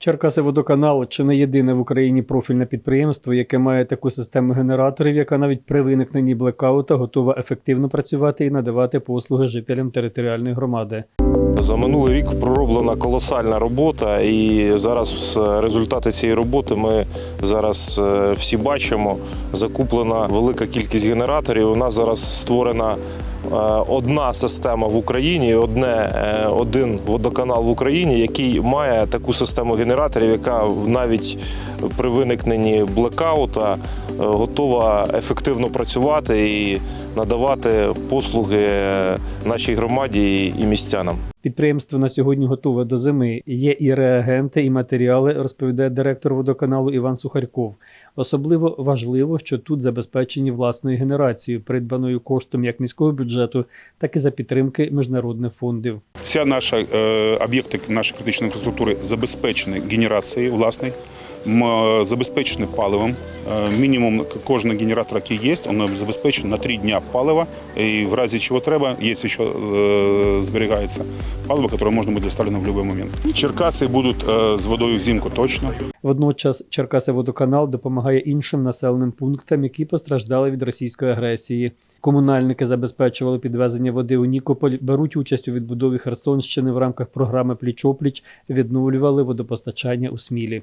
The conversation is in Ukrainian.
Черкаси водоканал чи не єдине в Україні профільне підприємство, яке має таку систему генераторів, яка навіть при виникненні блекаута готова ефективно працювати і надавати послуги жителям територіальної громади. За минулий рік пророблена колосальна робота, і зараз е, результати цієї роботи ми зараз е, всі бачимо. Закуплена велика кількість генераторів. У нас зараз створена одна система в Україні, одне, е, один водоканал в Україні, який має таку систему генераторів, яка навіть при виникненні блекаута е, готова ефективно працювати і надавати послуги е, нашій громаді і містянам. Підприємство на сьогодні готове до зими. Є і реагенти, і матеріали, розповідає директор водоканалу Іван Сухарьков. Особливо важливо, що тут забезпечені власною генерацією, придбаною коштом як міського бюджету, так і за підтримки міжнародних фондів. Вся наша е, об'єкти нашої критичної інфраструктури забезпечені генерацією власною, е, забезпечені паливом. Е, Мінімум кожен генератор, який є, він забезпечений на три дня палива. І в разі чого треба, є ще е, зберігається паливо, яке може бути доставлено в будь-який момент. Черкаси будуть з водою взимку точно. Водночас Черкаси водоканал допомагає іншим населеним пунктам, які постраждали від російської агресії. Комунальники забезпечували підвезення води у Нікополь, беруть участь у відбудові Херсонщини в рамках програми Пліч-опліч, відновлювали водопостачання у Смілі.